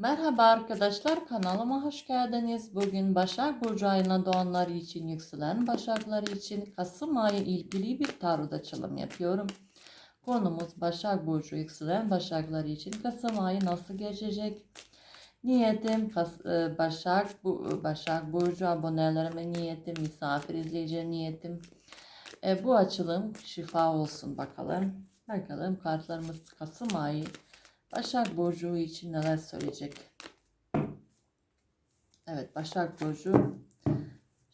Merhaba arkadaşlar kanalıma hoş geldiniz. Bugün Başak Burcu ayına doğanlar için yükselen Başaklar için Kasım ayı ilgili bir tarot açılım yapıyorum. Konumuz Başak Burcu yükselen Başaklar için Kasım ayı nasıl geçecek? Niyetim e, Başak bu Başak Burcu abonelerime niyetim misafir izleyici niyetim e, bu açılım şifa olsun bakalım. Bakalım kartlarımız Kasım ayı Başak Burcu için neler söyleyecek? Evet Başak Burcu.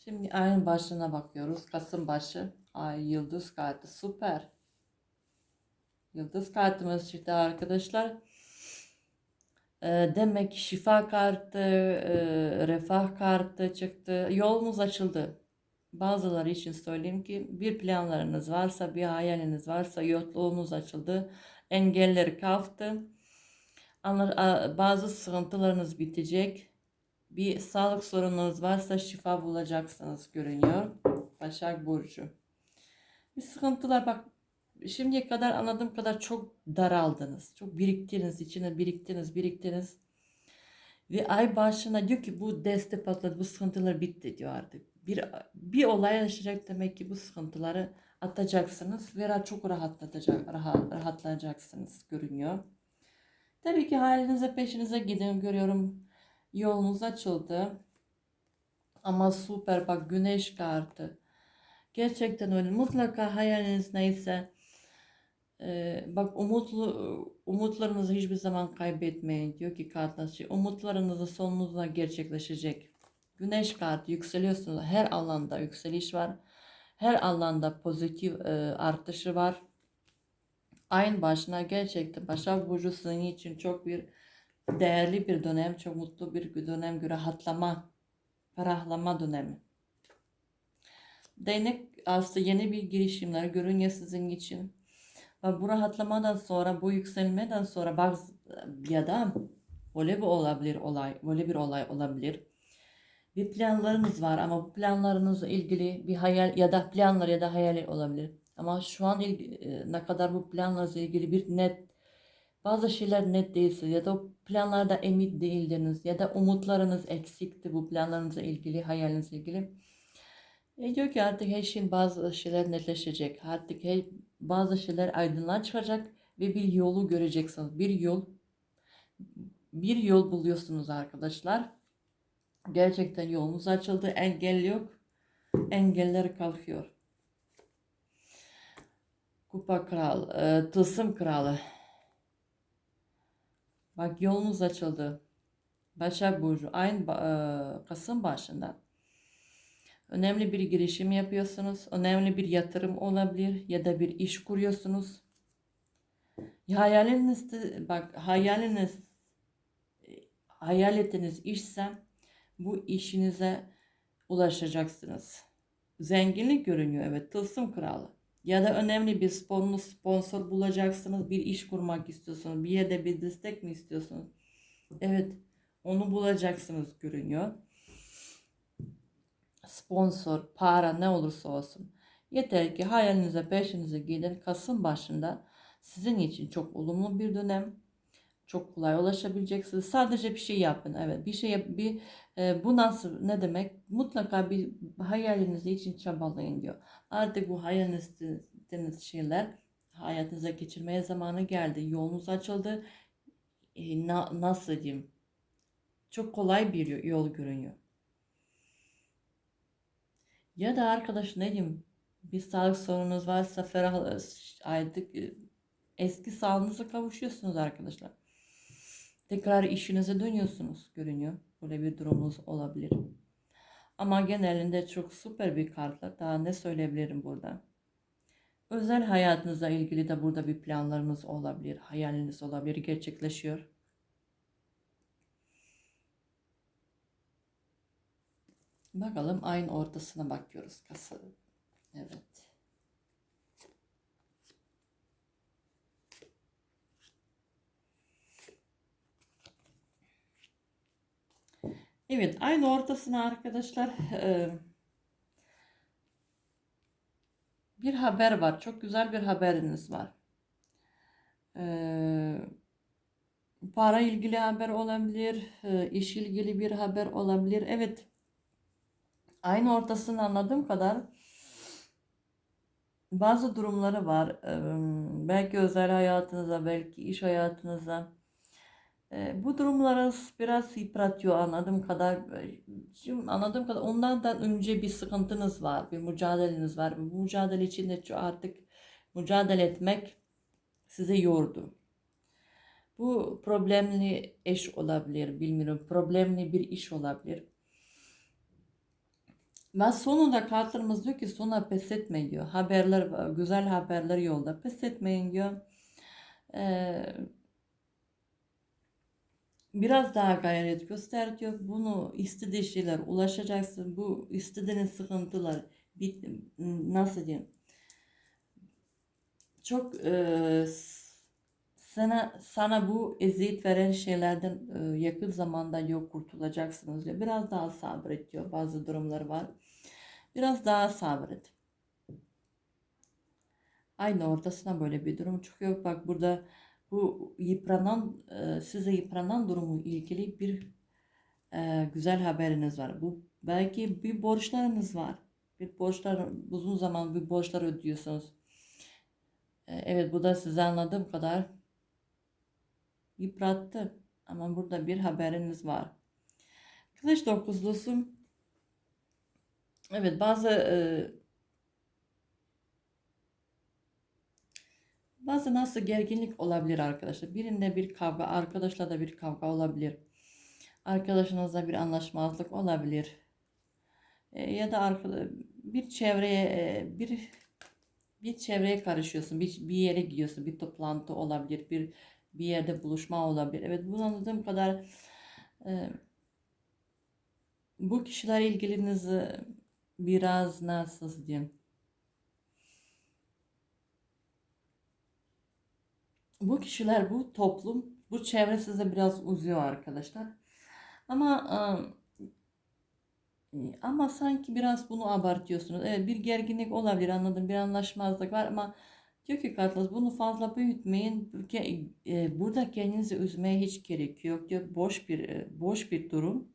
Şimdi ayın başına bakıyoruz. Kasım başı. Ay yıldız kartı süper. Yıldız kartımız çıktı arkadaşlar. Ee, demek ki şifa kartı, e, refah kartı çıktı. Yolunuz açıldı. Bazıları için söyleyeyim ki bir planlarınız varsa, bir hayaliniz varsa yolunuz açıldı. Engelleri kalktı. Bazı sıkıntılarınız bitecek. Bir sağlık sorununuz varsa şifa bulacaksınız görünüyor. Başak Burcu. Bir sıkıntılar bak şimdiye kadar anladığım kadar çok daraldınız. Çok biriktiniz, içine biriktiniz, biriktiniz. Ve ay başına diyor ki bu deste patladı, bu sıkıntılar bitti diyor artık. Bir, bir olay yaşayacak demek ki bu sıkıntıları atacaksınız ve çok rahatlatacak, rahat, rahatlayacaksınız görünüyor. Tabii ki halinize peşinize gidin görüyorum. Yolunuz açıldı. Ama süper bak güneş kartı. Gerçekten öyle. Mutlaka hayaliniz neyse e, bak umutlu umutlarınızı hiçbir zaman kaybetmeyin diyor ki kartlar. Umutlarınızı sonunuzda gerçekleşecek. Güneş kartı yükseliyorsunuz. Her alanda yükseliş var. Her alanda pozitif e, artışı var ayın başına gerçekten Başak Burcu sizin için çok bir değerli bir dönem, çok mutlu bir dönem, bir rahatlama, ferahlama dönemi. Değnek aslında yeni bir girişimler görünüyor sizin için. Ve bu rahatlamadan sonra, bu yükselmeden sonra bazı ya da böyle bir olabilir olay, böyle bir olay olabilir. Bir planlarınız var ama bu planlarınızla ilgili bir hayal ya da planlar ya da hayal olabilir. Ama şu an e, ne kadar bu planlarla ilgili bir net bazı şeyler net değilse ya da planlarda emin değildiniz ya da umutlarınız eksikti bu planlarınızla ilgili, hayalinizle ilgili. E diyor ki artık her şeyin bazı şeyler netleşecek. Artık her, bazı şeyler aydınlığa çıkacak ve bir yolu göreceksiniz. Bir yol bir yol buluyorsunuz arkadaşlar. Gerçekten yolunuz açıldı. Engel yok. Engeller kalkıyor. Kupa Kral, e, Tılsım Kralı. Bak yolunuz açıldı. Başak Burcu ayın ba- e, Kasım başında. Önemli bir girişim yapıyorsunuz. Önemli bir yatırım olabilir ya da bir iş kuruyorsunuz. Hayaliniz de- bak hayaliniz hayal ettiğiniz işse bu işinize ulaşacaksınız. Zenginlik görünüyor evet Tılsım Kralı. Ya da önemli bir sponsor, sponsor bulacaksınız. Bir iş kurmak istiyorsunuz. Bir yerde bir destek mi istiyorsunuz? Evet onu bulacaksınız görünüyor. Sponsor, para ne olursa olsun. Yeter ki hayalinize peşinize gidin. Kasım başında sizin için çok olumlu bir dönem. Çok kolay ulaşabileceksiniz. Sadece bir şey yapın. Evet bir şey yap, bir e, bu nasıl ne demek? Mutlaka bir hayaliniz için çabalayın diyor. Artık bu hayaliniz şeyler hayatınıza geçirmeye zamanı geldi. Yolunuz açıldı. E, na- nasıl diyeyim? Çok kolay bir yol görünüyor. Ya da arkadaş ne diyeyim? Bir sağlık sorununuz varsa ferah artık e, eski sağlığınıza kavuşuyorsunuz arkadaşlar. Tekrar işinize dönüyorsunuz görünüyor. Böyle bir durumunuz olabilir. Ama genelinde çok süper bir kartla. Daha ne söyleyebilirim burada? Özel hayatınızla ilgili de burada bir planlarınız olabilir. Hayaliniz olabilir. Gerçekleşiyor. Bakalım ayın ortasına bakıyoruz. Kasım. Evet. Evet, ayın ortasına arkadaşlar e, bir haber var. Çok güzel bir haberiniz var. E, para ilgili haber olabilir, e, iş ilgili bir haber olabilir. Evet. Aynı ortasını anladığım kadar bazı durumları var. Belki özel hayatınıza, belki iş hayatınıza. Eee, Bu durumları biraz yıpratıyor anladığım kadar. Şimdi anladığım kadar onlardan önce bir sıkıntınız var, bir mücadeleniz var. Bu mücadele içinde artık mücadele etmek sizi yordu. Bu problemli eş olabilir, bilmiyorum. Problemli bir iş olabilir. Ve sonunda kartlarımız diyor ki sonra pes etmeyin diyor. Haberler, güzel haberler yolda. Pes etmeyin diyor. Ee, biraz daha gayret göster diyor. Bunu istediği şeyler ulaşacaksın. Bu istediğin sıkıntılar bit, nasıl diyeyim? Çok e, sana sana bu eziyet veren şeylerden e, yakın zamanda yok kurtulacaksınız diyor. Biraz daha sabret diyor. Bazı durumlar var. Biraz daha sabret. Aynı ortasına böyle bir durum çıkıyor. Bak burada bu yıpranan e, size yıpranan durumu ilgili bir e, güzel haberiniz var. Bu belki bir borçlarınız var. Bir borçlar uzun zaman bir borçlar ödüyorsunuz. E, evet bu da size anladığım kadar yıprattı. Ama burada bir haberiniz var. Kılıç dokuzlusu. Evet bazı e, bazı nasıl gerginlik olabilir arkadaşlar. Birinde bir kavga, arkadaşla da bir kavga olabilir. Arkadaşınızla bir anlaşmazlık olabilir. E, ya da bir çevreye e, bir bir çevreye karışıyorsun. Bir, bir yere gidiyorsun. Bir toplantı olabilir. Bir bir yerde buluşma olabilir. Evet bunu anladığım kadar e, bu kişiler ilgilinizi biraz nasıl diyeyim bu kişiler bu toplum bu çevre size biraz uzuyor arkadaşlar. Ama e, ama sanki biraz bunu abartıyorsunuz. Evet bir gerginlik olabilir anladım. Bir anlaşmazlık var ama diyor ki kartlar bunu fazla büyütmeyin. E, burada kendinizi üzmeye hiç gerek yok. diyor. Boş bir e, boş bir durum.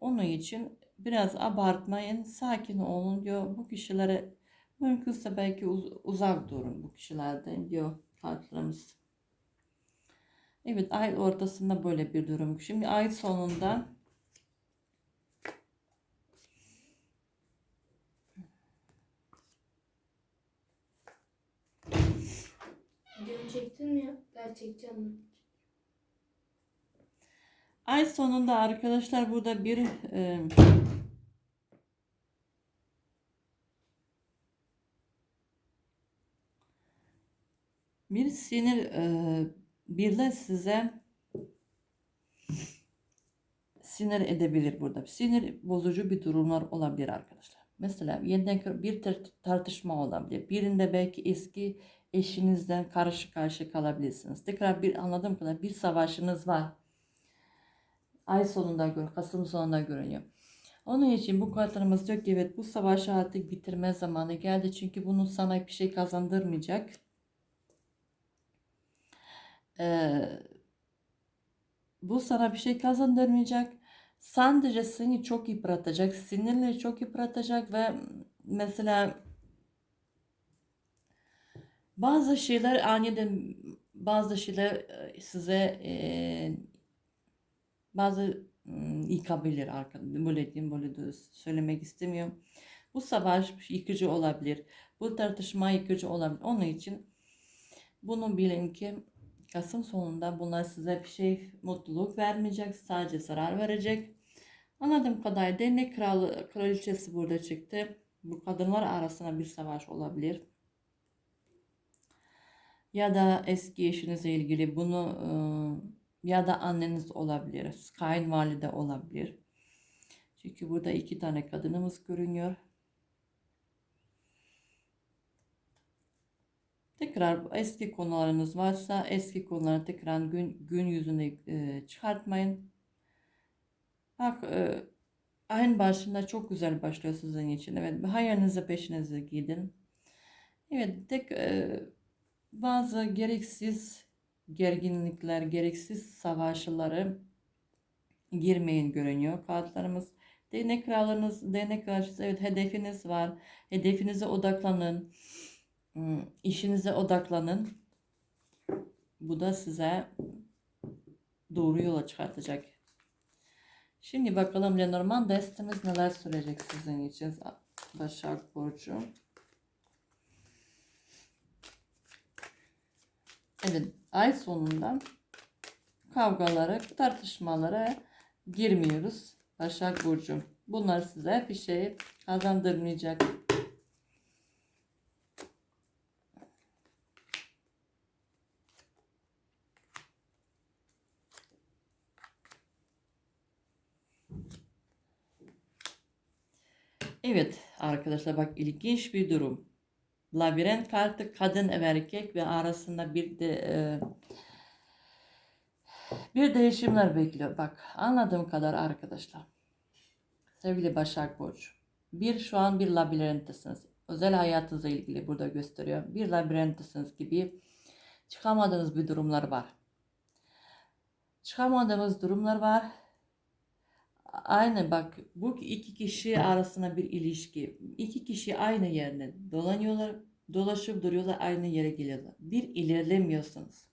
Onun için biraz abartmayın, sakin olun diyor. Bu kişilere mümkünse belki uz- uzak durun bu kişilerden diyor kartlarımız. Evet ay ortasında böyle bir durum. Şimdi ay sonunda Video çektin mi ya? Çekeceğim mi? ay sonunda arkadaşlar burada bir e, bir sinir e, bir de size sinir edebilir burada. Sinir bozucu bir durumlar olabilir arkadaşlar. Mesela yeniden bir tar- tartışma olabilir. Birinde belki eski eşinizden karşı karşı kalabilirsiniz. Tekrar bir anladığım kadar bir savaşınız var. Ay sonunda gör, Kasım sonunda görünüyor. Onun için bu kartlarımız diyor ki evet bu savaşı artık bitirme zamanı geldi. Çünkü bunu sana bir şey kazandırmayacak. Ee, bu sana bir şey kazandırmayacak. Sadece seni çok yıpratacak. Sinirleri çok yıpratacak ve mesela bazı şeyler aniden bazı şeyler e, size e, bazı yıkabilir arkadaşlar. Böyle diyeyim böyle de söylemek istemiyorum. Bu savaş yıkıcı olabilir. Bu tartışma yıkıcı olabilir. Onun için bunu bilin ki Kasım sonunda bunlar size bir şey mutluluk vermeyecek. Sadece zarar verecek. Anladığım kadarıyla değnek kralı, kraliçesi burada çıktı. Bu kadınlar arasında bir savaş olabilir. Ya da eski eşinizle ilgili bunu ıı, ya da anneniz olabilir. Kayınvalide olabilir. Çünkü burada iki tane kadınımız görünüyor. Tekrar eski konularınız varsa eski konuları tekrar gün, gün yüzüne e, çıkartmayın. Bak e, ayın başında çok güzel başlıyor sizin için. Evet hayalinizi peşinize gidin. Evet tek e, bazı gereksiz gerginlikler, gereksiz savaşları girmeyin görünüyor kartlarımız. Değnek krallarınız, değnek kraliçesi evet hedefiniz var. Hedefinize odaklanın. Hmm, işinize odaklanın. Bu da size doğru yola çıkartacak. Şimdi bakalım Lenormand destemiz neler sürecek sizin için Başak Burcu. Evet, ay sonunda kavgalara, tartışmalara girmiyoruz. Başak Burcu. Bunlar size bir şey kazandırmayacak. Evet arkadaşlar bak ilginç bir durum. Labirent kartı kadın ve erkek ve arasında bir de e, bir değişimler bekliyor. Bak anladığım kadar arkadaşlar. Sevgili Başak Burcu. Bir şu an bir labirenttesiniz. Özel hayatınızla ilgili burada gösteriyor. Bir labirenttesiniz gibi çıkamadığınız bir durumlar var. Çıkamadığımız durumlar var. Aynı bak bu iki kişi arasında bir ilişki. İki kişi aynı yerde dolanıyorlar, dolaşıp duruyorlar, aynı yere geliyorlar. Bir ilerlemiyorsunuz.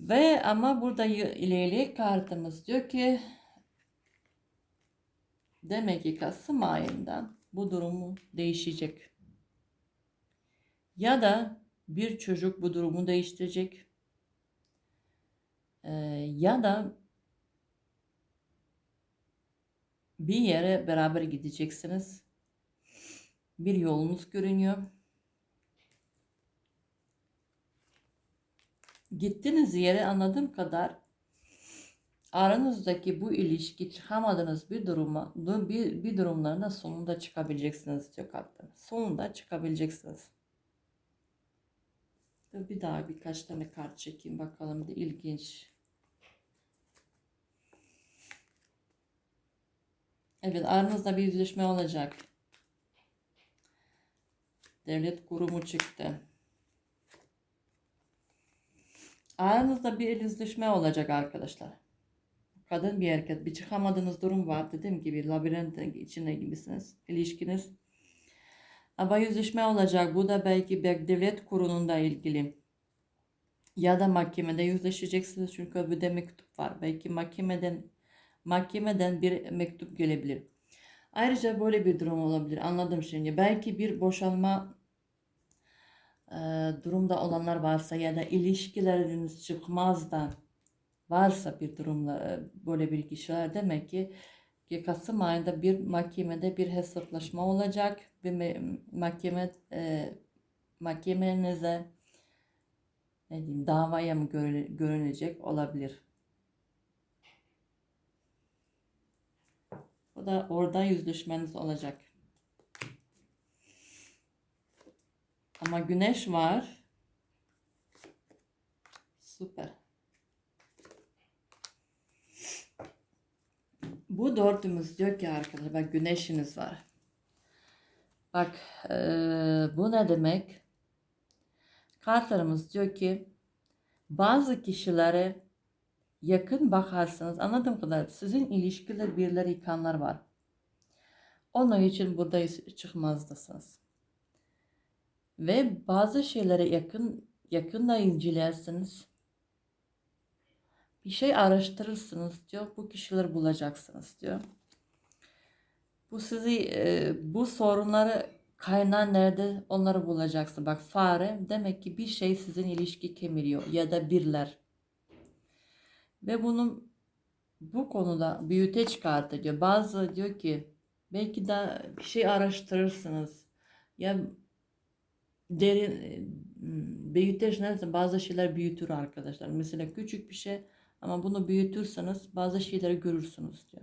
Ve ama burada ilerleyiş kartımız diyor ki demek ki Kasım ayından bu durumu değişecek. Ya da bir çocuk bu durumu değiştirecek. Ee, ya da bir yere beraber gideceksiniz. Bir yolunuz görünüyor. Gittiğiniz yere anladığım kadar aranızdaki bu ilişki çıkamadığınız bir duruma bir, bir durumlarına sonunda çıkabileceksiniz diyor kartlar. Sonunda çıkabileceksiniz. Bir daha birkaç tane kart çekeyim bakalım de ilginç. Evet aranızda bir yüzleşme olacak. Devlet kurumu çıktı. Aranızda bir yüzleşme olacak arkadaşlar. Kadın bir erkek bir çıkamadığınız durum var. Dediğim gibi labirent içinde gibisiniz. İlişkiniz. Ama yüzleşme olacak. Bu da belki bir devlet kurulunda ilgili. Ya da mahkemede yüzleşeceksiniz. Çünkü bir de mektup var. Belki mahkemeden mahkemeden bir mektup gelebilir. Ayrıca böyle bir durum olabilir. Anladım şimdi. Belki bir boşanma e, durumda olanlar varsa ya da ilişkileriniz çıkmazdan varsa bir durumla e, böyle bir kişiler demek ki Kasım ayında bir mahkemede bir hesaplaşma olacak. Me- mahkeme e, mahkemenize ne diyeyim davaya mı görü- görünecek olabilir. O da orada yüzleşmeniz olacak. Ama güneş var. Süper. Bu dördümüz diyor ki arkadaşlar bak güneşiniz var. Bak eee, bu ne demek? Kartlarımız diyor ki bazı kişilere yakın bakarsanız anladığım kadar sizin ilişkide birileri yıkanlar var. Onun için burada çıkmazdasınız. Ve bazı şeylere yakın yakında incelersiniz. Bir şey araştırırsınız diyor. Bu kişileri bulacaksınız diyor. Bu sizi e, bu sorunları kaynağı nerede onları bulacaksın. Bak fare demek ki bir şey sizin ilişki kemiriyor ya da birler. Ve bunu bu konuda büyüte çıkartı diyor. Bazı diyor ki belki de bir şey araştırırsınız. Ya derin hmm, büyüteç neyse bazı şeyler büyütür arkadaşlar. Mesela küçük bir şey ama bunu büyütürseniz bazı şeyleri görürsünüz diyor.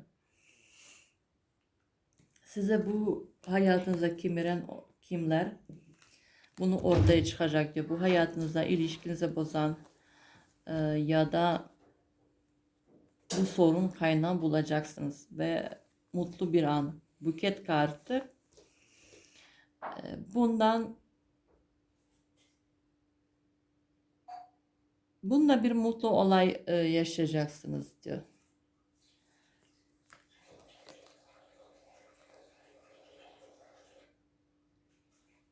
Size bu hayatınıza kemiren o- kimler bunu ortaya çıkacak diyor. Bu hayatınıza ilişkinize bozan e, ya da bu sorun kaynağı bulacaksınız ve mutlu bir an. Buket kartı. E, Bundan Bununla bir mutlu olay e, yaşayacaksınız diyor.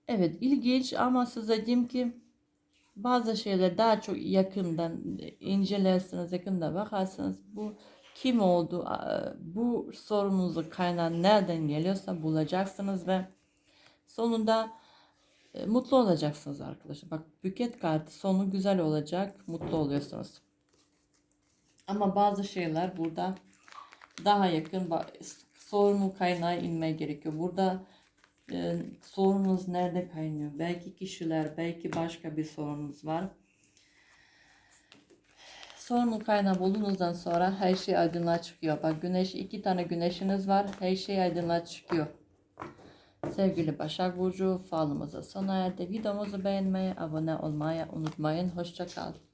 Evet ilginç ama size diyeyim ki bazı şeyler daha çok yakından incelersiniz, yakında bakarsınız. Bu kim oldu, bu sorununuzun kaynağı nereden geliyorsa bulacaksınız ve sonunda e, mutlu olacaksınız arkadaşlar. Bak büket kartı sonu güzel olacak, mutlu oluyorsunuz. Ama bazı şeyler burada daha yakın sorunun kaynağı inmeye gerekiyor. Burada e, sorununuz nerede kaynıyor? Belki kişiler, belki başka bir sorununuz var. Sorunun kaynağı bulduğunuzdan sonra her şey aydınlığa çıkıyor. Bak güneş, iki tane güneşiniz var. Her şey aydınlığa çıkıyor. Sevgili Başak Burcu, falımıza sona erdi. Videomuzu beğenmeyi, abone olmayı unutmayın. Hoşça kalın.